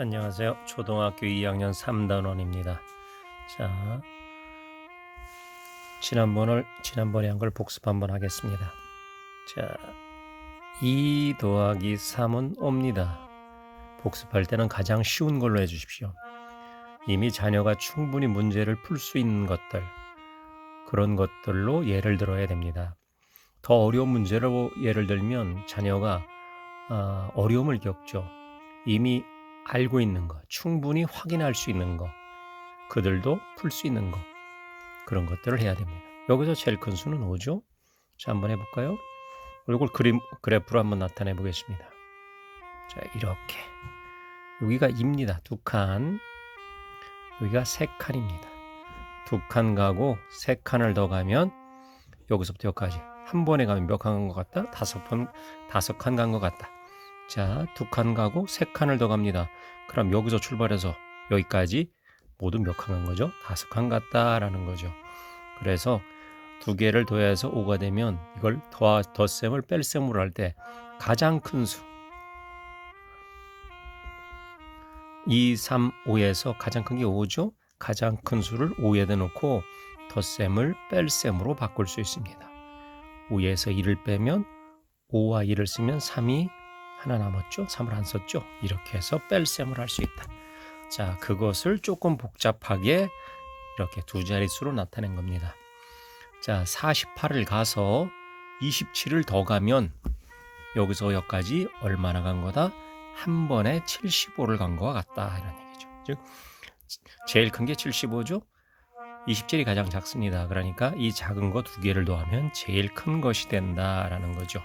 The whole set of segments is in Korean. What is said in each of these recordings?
안녕하세요. 초등학교 2학년 3단원입니다. 자, 지난번을 지난번에 한 걸 복습 한번 하겠습니다. 자, 2 더하기 3은 옵니다. 복습할 때는 가장 쉬운 걸로 해주십시오. 이미 자녀가 충분히 문제를 풀 수 있는 것들 그런 것들로 예를 들어야 됩니다. 더 어려운 문제로 예를 들면 자녀가 아, 어려움을 겪죠. 이미 알고 있는 것, 충분히 확인할 수 있는 것, 그들도 풀 수 있는 것, 그런 것들을 해야 됩니다. 여기서 제일 큰 수는 5죠? 자, 한번 해볼까요? 이걸 그림, 그래프로 한번 나타내 보겠습니다. 자, 이렇게. 여기가 2입니다. 두 칸. 여기가 세 칸입니다. 두 칸 가고 세 칸을 더 가면 여기서부터 여기까지 한 번에 가면 몇 칸 간 것 같다? 다섯 번, 다섯 칸 간 것 같다. 자, 두 칸 가고 세 칸을 더 갑니다. 그럼 여기서 출발해서 여기까지 모두 몇 칸 간 거죠? 다섯 칸 갔다라는 거죠. 그래서 두 개를 더해서 5가 되면 이걸 더, 덧셈을 뺄셈으로 할 때 가장 큰 수. 2, 3, 5에서 가장 큰 게 5죠? 가장 큰 수를 5에다 놓고 덧셈을 뺄셈으로 바꿀 수 있습니다. 5에서 2를 빼면 5와 2를 쓰면 3이 하나 남았죠? 3을 안 썼죠? 이렇게 해서 뺄셈을 할 수 있다. 자, 그것을 조금 복잡하게 이렇게 두 자릿수로 나타낸 겁니다. 자, 48을 가서 27을 더 가면 여기서 여기까지 얼마나 간 거다? 한 번에 75를 간 거와 같다. 이런 얘기죠. 즉, 제일 큰 게 75죠? 27이 가장 작습니다. 그러니까 이 작은 거 두 개를 더하면 제일 큰 것이 된다라는 거죠.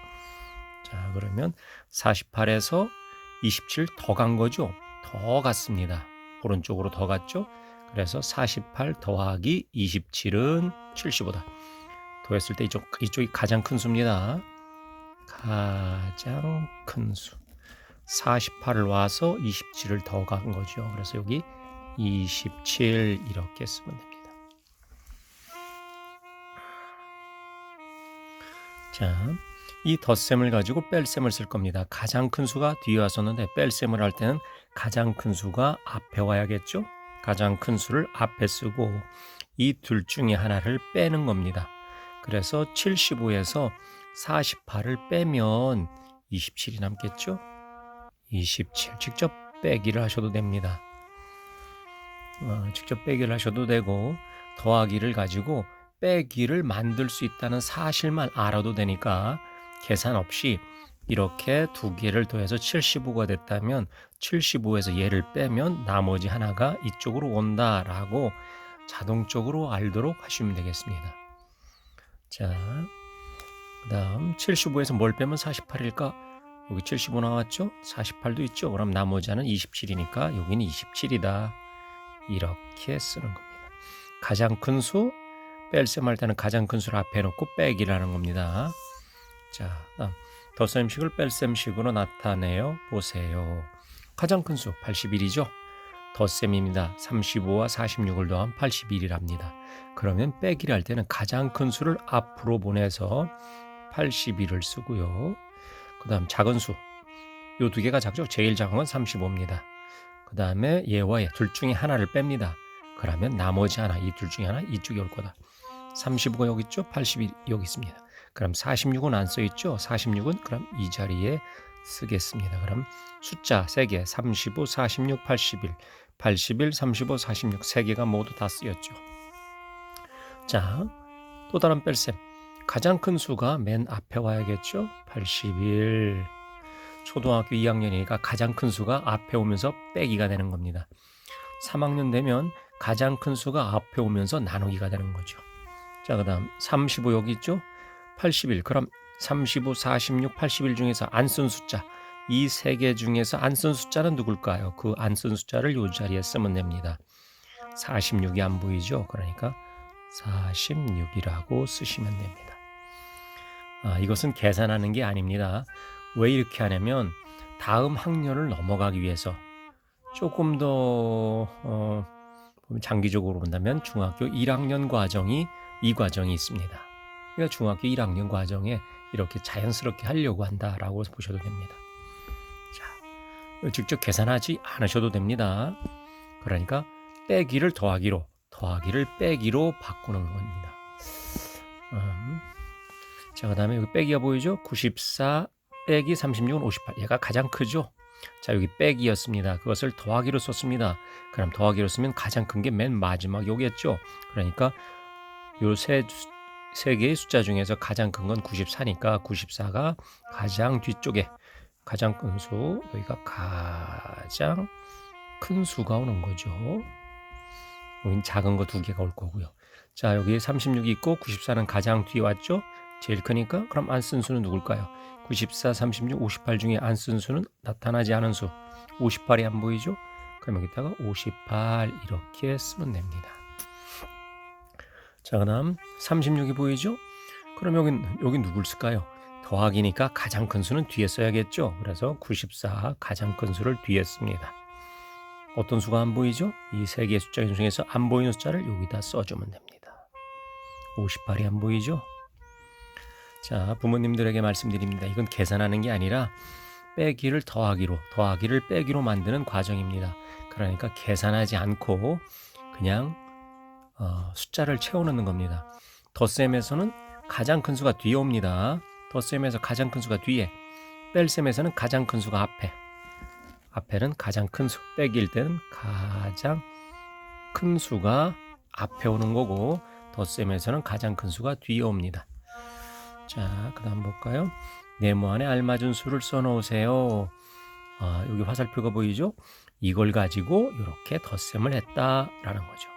자, 그러면 48에서 27 더 간 거죠? 더 갔습니다. 오른쪽으로 더 갔죠? 그래서 48 더하기 27은 75다. 더했을 때 이쪽, 이쪽이 가장 큰 수입니다. 가장 큰 수. 48을 와서 27을 더 간 거죠. 그래서 여기 27 이렇게 쓰면 됩니다. 자, 이 덧셈을 가지고 뺄셈을 쓸 겁니다. 가장 큰 수가 뒤에 왔었는데 뺄셈을 할 때는 가장 큰 수가 앞에 와야겠죠? 가장 큰 수를 앞에 쓰고 이 둘 중에 하나를 빼는 겁니다. 그래서 75에서 48을 빼면 27이 남겠죠? 27 직접 빼기를 하셔도 됩니다. 어, 직접 빼기를 하셔도 되고 더하기를 가지고 빼기를 만들 수 있다는 사실만 알아도 되니까 계산 없이 이렇게 두 개를 더해서 75가 됐다면 75에서 얘를 빼면 나머지 하나가 이쪽으로 온다라고 자동적으로 알도록 하시면 되겠습니다. 자, 그 다음 75에서 뭘 빼면 48일까? 여기 75 나왔죠? 48도 있죠? 그럼 나머지 하는 27이니까 여기는 27이다. 이렇게 쓰는 겁니다. 가장 큰 수, 뺄셈 할 때는 가장 큰 수를 앞에 놓고 빼기라는 겁니다. 자, 다음 덧셈식을 뺄셈식으로 나타내요. 보세요. 가장 큰 수 81이죠. 덧셈입니다. 35와 46을 더하면 81이랍니다. 그러면 빼기를 할 때는 가장 큰 수를 앞으로 보내서 81을 쓰고요. 그 다음 작은 수. 요 두 개가 작죠. 제일 작은 건 35입니다. 그 다음에 얘와 얘 둘 중에 하나를 뺍니다. 그러면 나머지 하나, 이 둘 중에 하나 이쪽에 올 거다. 35가 여기 있죠. 81 여기 있습니다. 그럼 46은 안 써 있죠. 46은 그럼 이 자리에 쓰겠습니다. 그럼 숫자 3개 35, 46, 81 81, 35, 46 3개가 모두 다 쓰였죠. 자, 또 다른 뺄셈. 가장 큰 수가 맨 앞에 와야겠죠. 81. 초등학교 2학년이니까 가장 큰 수가 앞에 오면서 빼기가 되는 겁니다. 3학년 되면 가장 큰 수가 앞에 오면서 나누기가 되는 거죠. 자, 그 다음 35 여기 있죠? 81. 그럼 35, 46, 81 중에서 안 쓴 숫자 이 세 개 중에서 안 쓴 숫자는 누굴까요? 그 안 쓴 숫자를 이 자리에 쓰면 됩니다. 46이 안 보이죠? 그러니까 46이라고 쓰시면 됩니다. 아, 이것은 계산하는 게 아닙니다. 왜 이렇게 하냐면 다음 학년을 넘어가기 위해서 조금 더 어, 장기적으로 본다면 중학교 1학년 과정이 이 과정이 있습니다. 그러니까 중학교 1학년 과정에 이렇게 자연스럽게 하려고 한다라고 보셔도 됩니다. 자, 직접 계산하지 않으셔도 됩니다. 그러니까 빼기를 더하기로, 더하기를 빼기로 바꾸는 겁니다. 음. 자, 그 다음에 여기 빼기가 보이죠? 94 빼기 36은 58. 얘가 가장 크죠? 자, 여기 빼기였습니다. 그것을 더하기로 썼습니다. 그럼 더하기로 쓰면 가장 큰 게 맨 마지막 요겠죠? 그러니까 요세 세 개의 숫자 중에서 가장 큰 건 94니까 94가 가장 뒤쪽에 가장 큰 수, 여기가 가장 큰 수가 오는 거죠. 여긴 작은 거 두 개가 올 거고요. 자, 여기 36이 있고 94는 가장 뒤에 왔죠? 제일 크니까 그럼 안 쓴 수는 누굴까요? 94, 36, 58 중에 안 쓴 수는 나타나지 않은 수. 58이 안 보이죠? 그럼 여기다가 58 이렇게 쓰면 됩니다. 자, 그 다음 36이 보이죠? 그럼 여긴 여기 누굴 쓸까요? 더하기니까 가장 큰 수는 뒤에 써야겠죠. 그래서 94 가장 큰 수를 뒤에 씁니다. 어떤 수가 안 보이죠? 이 세 개의 숫자 중에서 안 보이는 숫자를 여기다 써주면 됩니다. 58이 안 보이죠? 자, 부모님들에게 말씀드립니다. 이건 계산하는 게 아니라 빼기를 더하기로, 더하기를 빼기로 만드는 과정입니다. 그러니까 계산하지 않고 그냥 어, 숫자를 채워넣는 겁니다. 덧셈에서는 가장 큰 수가 뒤에 옵니다. 덧셈에서 가장 큰 수가 뒤에, 뺄셈에서는 가장 큰 수가 앞에. 앞에는 가장 큰 수, 빼기일 때는 가장 큰 수가 앞에 오는 거고, 덧셈에서는 가장 큰 수가 뒤에 옵니다. 자, 그 다음 볼까요? 네모 안에 알맞은 수를 써놓으세요. 아, 여기 화살표가 보이죠? 이걸 가지고 이렇게 덧셈을 했다라는 거죠.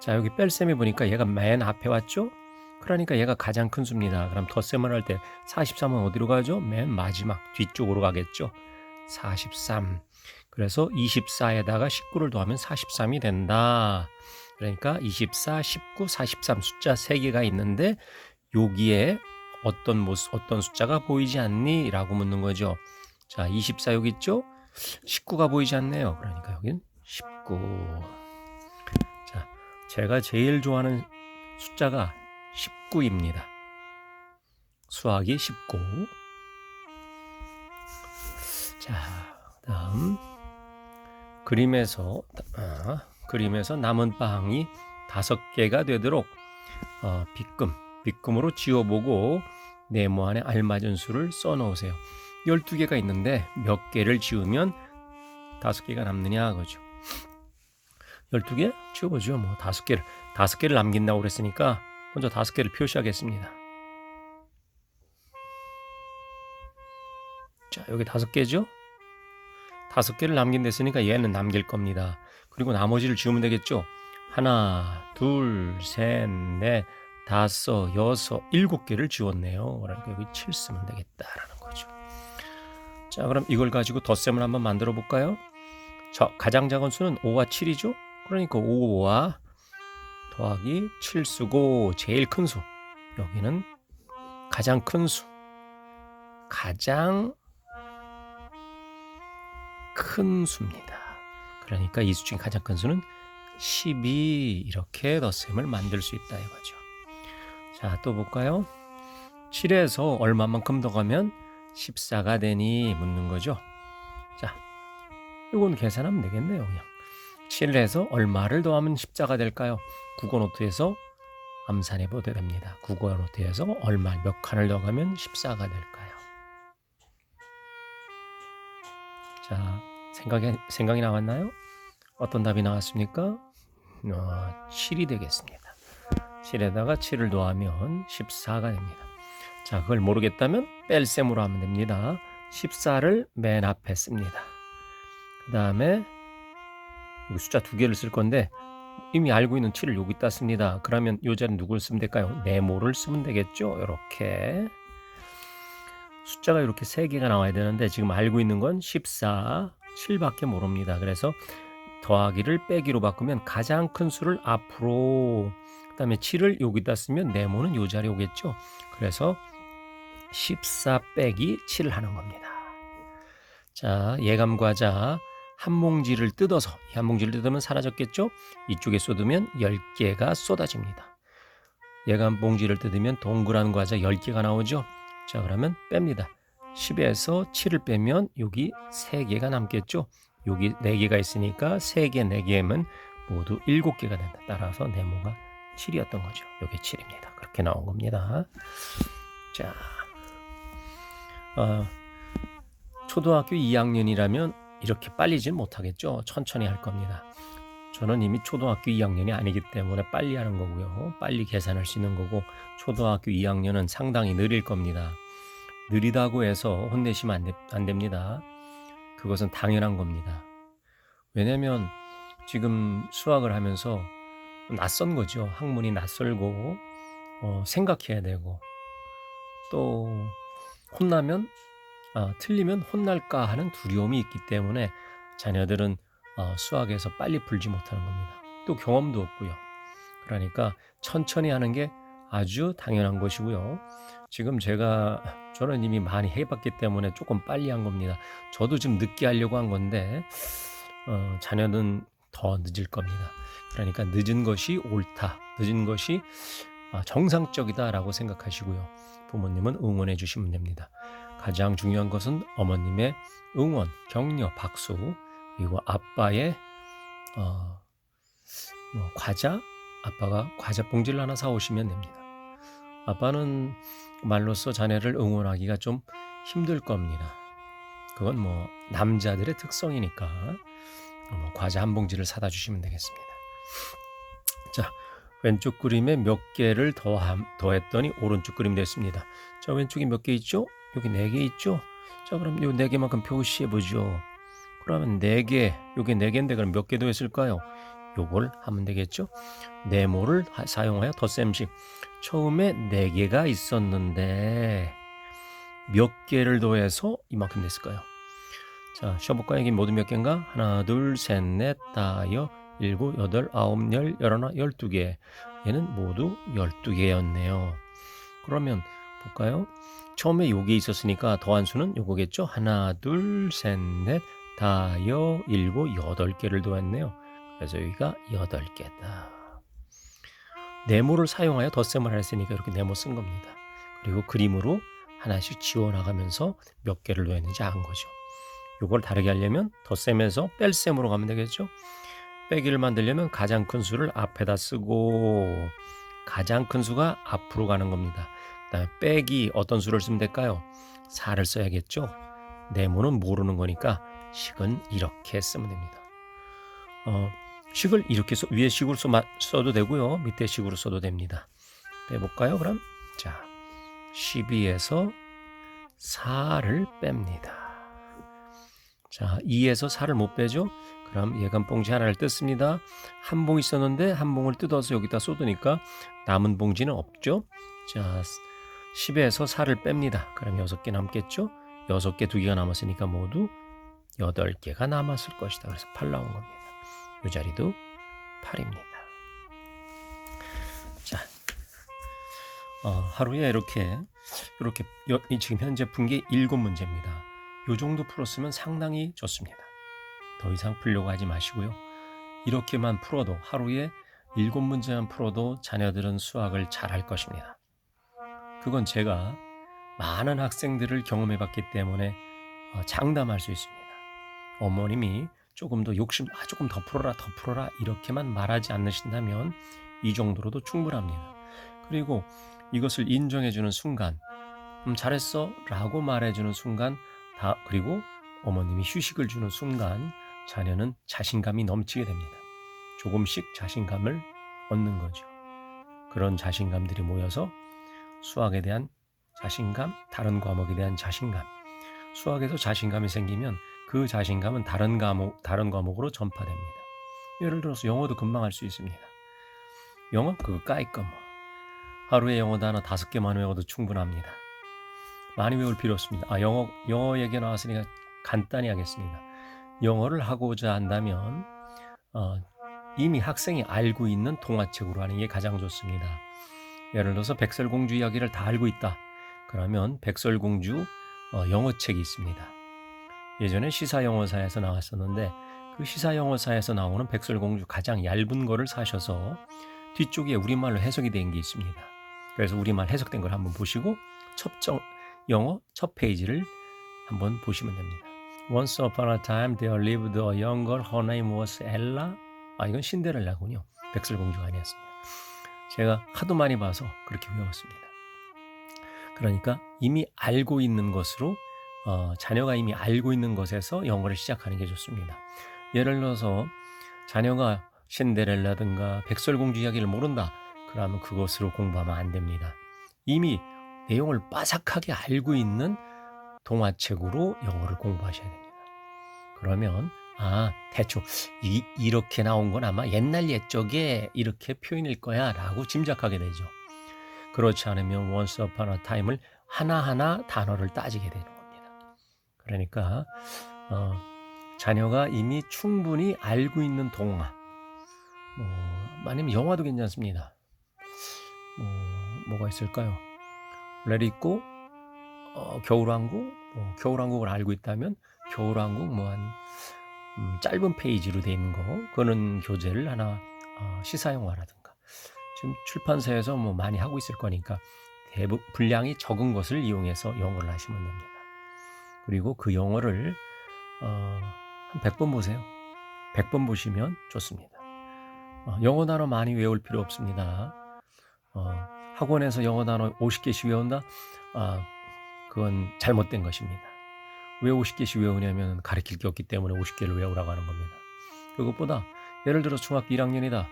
자, 여기 뺄셈이 보니까 얘가 맨 앞에 왔죠? 그러니까 얘가 가장 큰 수입니다. 그럼 덧셈을 할 때 43은 어디로 가죠? 맨 마지막 뒤쪽으로 가겠죠. 43. 그래서 24에다가 19를 더하면 43이 된다. 그러니까 24, 19, 43 숫자 3개가 있는데 여기에 어떤 모습, 어떤 숫자가 보이지 않니? 라고 묻는 거죠. 자, 24 여기 있죠? 19가 보이지 않네요. 그러니까 여긴 19. 자, 제가 제일 좋아하는 숫자가 19입니다. 수학이 19. 자, 다음 그림에서 아, 그림에서 남은 빵이 다섯 개가 되도록 어, 빗금 빗금으로 지워보고 네모 안에 알맞은 수를 써놓으세요. 12개가 있는데 몇 개를 지우면 다섯 개가 남느냐 그죠. 12개 지워보죠. 뭐 다섯 개를 다섯 개를 남긴다고 그랬으니까 먼저 다섯 개를 표시하겠습니다. 자, 여기 다섯 개죠? 다섯 개를 남긴댔으니까 얘는 남길 겁니다. 그리고 나머지를 지우면 되겠죠? 하나, 둘, 셋, 넷, 다섯, 여섯, 일곱 개를 지웠네요. 그러니까 여기 7 쓰면 되겠다라는 거죠. 자, 그럼 이걸 가지고 덧셈을 한번 만들어 볼까요? 자, 가장 작은 수는 5와 7이죠? 그러니까 5와 더하기 7 쓰고 제일 큰 수. 여기는 가장 큰 수. 가장 큰 수입니다. 그러니까 이 수 중에 가장 큰 수는 12 이렇게 덧셈을 만들 수 있다 이거죠. 자, 또 볼까요? 7에서 얼마만큼 더 가면 14가 되니 묻는 거죠. 자, 이건 계산하면 되겠네요, 그냥. 7에서 얼마를 더하면 10자가 될까요? 국어 노트에서 암산해 보게 됩니다. 국어 노트에서 얼마 몇 칸을 더하면 14가 될까요? 자, 생각이 생각이 나왔나요? 어떤 답이 나왔습니까? 어, 7이 되겠습니다. 7에다가 7을 더하면 14가 됩니다. 자, 그걸 모르겠다면 뺄셈으로 하면 됩니다. 14를 맨 앞에 씁니다. 그 다음에 숫자 두 개를 쓸 건데 이미 알고 있는 7을 여기다 씁니다. 그러면 요 자리는 누굴 쓰면 될까요? 네모를 쓰면 되겠죠. 이렇게 숫자가 이렇게 세 개가 나와야 되는데 지금 알고 있는 건 14, 7밖에 모릅니다. 그래서 더하기를 빼기로 바꾸면 가장 큰 수를 앞으로 그다음에 7을 여기다 쓰면 네모는 요 자리에 오겠죠. 그래서 14 빼기 7을 하는 겁니다. 자, 예감 과자 한 몽지를 뜯어서 이 한 몽지를 뜯으면 사라졌겠죠? 이쪽에 쏟으면 10개가 쏟아집니다. 예감 봉지를 뜯으면 동그란 과자 10개가 나오죠? 자, 그러면 뺍니다. 10에서 7을 빼면 여기 3개가 남겠죠. 여기 4개가 있으니까 3개, 4개면 모두 7개가 된다. 따라서 네모가 7이었던 거죠. 여기 7입니다. 그렇게 나온 겁니다. 자, 어, 초등학교 2학년이라면 이렇게 빨리진 못하겠죠. 천천히 할 겁니다. 저는 이미 초등학교 2학년이 아니기 때문에 빨리 하는 거고요. 빨리 계산할 수 있는 거고 초등학교 2학년은 상당히 느릴 겁니다. 느리다고 해서 혼내시면 안, 되, 안 됩니다. 그것은 당연한 겁니다. 왜냐면 지금 수학을 하면서 낯선 거죠. 학문이 낯설고 어, 생각해야 되고 또 혼나면 아, 틀리면 혼날까 하는 두려움이 있기 때문에 자녀들은 어, 수학에서 빨리 풀지 못하는 겁니다. 또 경험도 없고요. 그러니까 천천히 하는 게 아주 당연한 것이고요. 지금 제가 저는 이미 많이 해봤기 때문에 조금 빨리 한 겁니다. 저도 지금 늦게 하려고 한 건데 어, 자녀는 더 늦을 겁니다. 그러니까 늦은 것이 옳다, 늦은 것이 아, 정상적이다라고 생각하시고요. 부모님은 응원해 주시면 됩니다. 가장 중요한 것은 어머님의 응원, 격려, 박수 그리고 아빠의 어, 뭐 과자, 아빠가 과자 봉지를 하나 사오시면 됩니다. 아빠는 말로써 자녀를 응원하기가 좀 힘들 겁니다. 그건 뭐 남자들의 특성이니까 뭐 과자 한 봉지를 사다 주시면 되겠습니다. 자, 왼쪽 그림에 몇 개를 더함, 더했더니 오른쪽 그림 됐습니다. 자, 왼쪽에 몇 개 있죠? 여기 네개 있죠? 자, 그럼 요네 개만큼 표시해 보죠. 그러면 네 개, 요게 네 개인데 그럼 몇 개 더 했을까요? 요걸 하면 되겠죠? 네모를 사용하여 덧셈식. 처음에 네 개가 있었는데 몇 개를 더해서 이만큼 됐을까요? 자, 쉬어볼까요? 이게 모두 몇 개인가? 하나, 둘, 셋, 넷, 다 여, 일곱, 여덟, 아홉, 열, 열하나, 열두 개. 얘는 모두 열두 개였네요. 그러면 볼까요? 처음에 요게 있었으니까 더한 수는 요거겠죠? 하나, 둘, 셋, 넷, 다 여, 일곱, 여덟 개를 더했네요. 그래서 여기가 여덟 개다. 네모를 사용하여 덧셈을 했으니까 이렇게 네모 쓴 겁니다. 그리고 그림으로 하나씩 지워나가면서 몇 개를 더했는지 안 거죠. 이걸 다르게 하려면 덧셈에서 뺄셈으로 가면 되겠죠. 빼기를 만들려면 가장 큰 수를 앞에다 쓰고 가장 큰 수가 앞으로 가는 겁니다. 그다음에 빼기 어떤 수를 쓰면 될까요? 4를 써야겠죠. 네모는 모르는 거니까 식은 이렇게 쓰면 됩니다. 어, 식을 이렇게 써, 위에 식으로 써, 써도 되고요. 밑에 식으로 써도 됩니다. 빼볼까요? 그럼 자 12에서 4를 뺍니다. 자 2에서 4를 못 빼죠? 그럼 예감 봉지 하나를 뜯습니다. 한 봉 있었는데 한 봉을 뜯어서 여기다 쏟으니까 남은 봉지는 없죠? 자 10에서 4를 뺍니다. 그럼 6개 남겠죠? 6개 2개가 남았으니까 모두 8개가 남았을 것이다. 그래서 8 나온 겁니다. 이 자리도 8입니다. 자, 어, 하루에 이렇게 이렇게 여, 지금 현재 푼게 7문제입니다. 이 정도 풀었으면 상당히 좋습니다. 더 이상 풀려고 하지 마시고요. 이렇게만 풀어도 하루에 7문제만 풀어도 자녀들은 수학을 잘할 것입니다. 그건 제가 많은 학생들을 경험해 봤기 때문에 어, 장담할 수 있습니다. 어머님이 조금 더 욕심, 아, 조금 더 풀어라, 더 풀어라, 이렇게만 말하지 않으신다면 이 정도로도 충분합니다. 그리고 이것을 인정해주는 순간, 음, 잘했어, 라고 말해주는 순간, 다, 그리고 어머님이 휴식을 주는 순간, 자녀는 자신감이 넘치게 됩니다. 조금씩 자신감을 얻는 거죠. 그런 자신감들이 모여서 수학에 대한 자신감, 다른 과목에 대한 자신감, 수학에서 자신감이 생기면 그 자신감은 다른 과목, 다른 과목으로 전파됩니다. 예를 들어서 영어도 금방 할 수 있습니다. 영어 그거 까이꺼 뭐. 하루에 영어 단어 다섯 개만 외워도 충분합니다. 많이 외울 필요 없습니다. 아 영어 영어 얘기 나왔으니까 간단히 하겠습니다. 영어를 하고자 한다면 어, 이미 학생이 알고 있는 동화책으로 하는 게 가장 좋습니다. 예를 들어서 백설공주 이야기를 다 알고 있다. 그러면 백설공주 어, 영어책이 있습니다. 예전에 시사영어사에서 나왔었는데 그 시사영어사에서 나오는 백설공주 가장 얇은 거를 사셔서 뒤쪽에 우리말로 해석이 된 게 있습니다. 그래서 우리말 해석된 걸 한번 보시고 첫 정, 영어 첫 페이지를 한번 보시면 됩니다. Once upon a time there lived a young girl. Her name was Ella. 아 이건 신데렐라군요. 백설공주가 아니었습니다. 제가 하도 많이 봐서 그렇게 외웠습니다. 그러니까 이미 알고 있는 것으로 어, 자녀가 이미 알고 있는 것에서 영어를 시작하는 게 좋습니다. 예를 들어서 자녀가 신데렐라든가 백설공주 이야기를 모른다. 그러면 그것으로 공부하면 안 됩니다. 이미 내용을 빠삭하게 알고 있는 동화책으로 영어를 공부하셔야 됩니다. 그러면 아 대충 이, 이렇게 나온 건 아마 옛날 옛적에 이렇게 표현일 거야 라고 짐작하게 되죠. 그렇지 않으면 once upon a time을 하나하나 단어를 따지게 되는 겁니다. 그러니까 어, 자녀가 이미 충분히 알고 있는 동화 뭐 아니면 영화도 괜찮습니다. 뭐 뭐가 있을까요? 레리고 어, 겨울왕국 뭐 겨울왕국을 알고 있다면 겨울왕국 뭐한 음, 짧은 페이지로 돼 있는 거 그런 교재를 하나 어, 시사영화라든가 지금 출판사에서 뭐 많이 하고 있을 거니까 대부 분량이 적은 것을 이용해서 영어를 하시면 됩니다. 그리고 그 영어를 어, 한 100번 보세요. 100번 보시면 좋습니다. 어, 영어 단어 많이 외울 필요 없습니다. 어, 학원에서 영어 단어 50개씩 외운다? 아, 그건 잘못된 것입니다. 왜 50개씩 외우냐면 가르칠 게 없기 때문에 50개를 외우라고 하는 겁니다. 그것보다 예를 들어 중학교 1학년이다.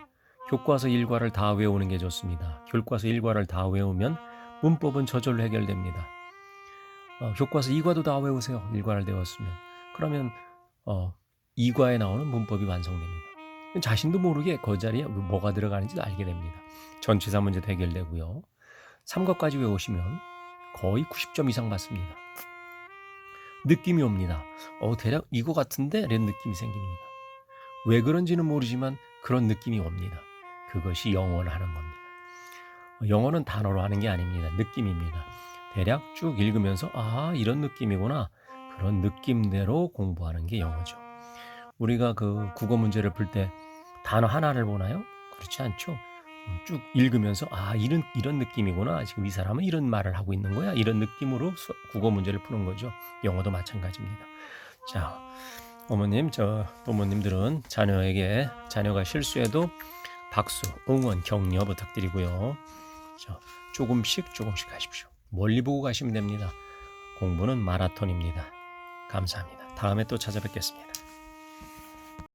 교과서 일과를 다 외우는 게 좋습니다. 교과서 일과를 다 외우면 문법은 저절로 해결됩니다. 어, 교과서 2과도 다 외우세요. 일과를 외웠으면. 그러면 어, 2과에 나오는 문법이 완성됩니다. 자신도 모르게 그 자리에 뭐가 들어가는지 알게 됩니다. 전치사 문제도 해결되고요. 3과까지 외우시면 거의 90점 이상 받습니다. 느낌이 옵니다. 어, 대략 이거 같은데? 이런 느낌이 생깁니다. 왜 그런지는 모르지만 그런 느낌이 옵니다. 그것이 영어를 하는 겁니다. 영어는 단어로 하는 게 아닙니다. 느낌입니다. 대략 쭉 읽으면서 아, 이런 느낌이구나. 그런 느낌대로 공부하는 게 영어죠. 우리가 그 국어 문제를 풀 때 단어 하나를 보나요? 그렇지 않죠. 쭉 읽으면서 아 이런 이런 느낌이구나. 지금 이 사람은 이런 말을 하고 있는 거야. 이런 느낌으로 수, 국어 문제를 푸는 거죠. 영어도 마찬가지입니다. 자 어머님 저 부모님들은 자녀에게 자녀가 실수해도 박수 응원 격려 부탁드리고요. 자, 조금씩 조금씩 하십시오. 멀리 보고 가시면 됩니다. 공부는 마라톤입니다. 감사합니다. 다음에 또 찾아뵙겠습니다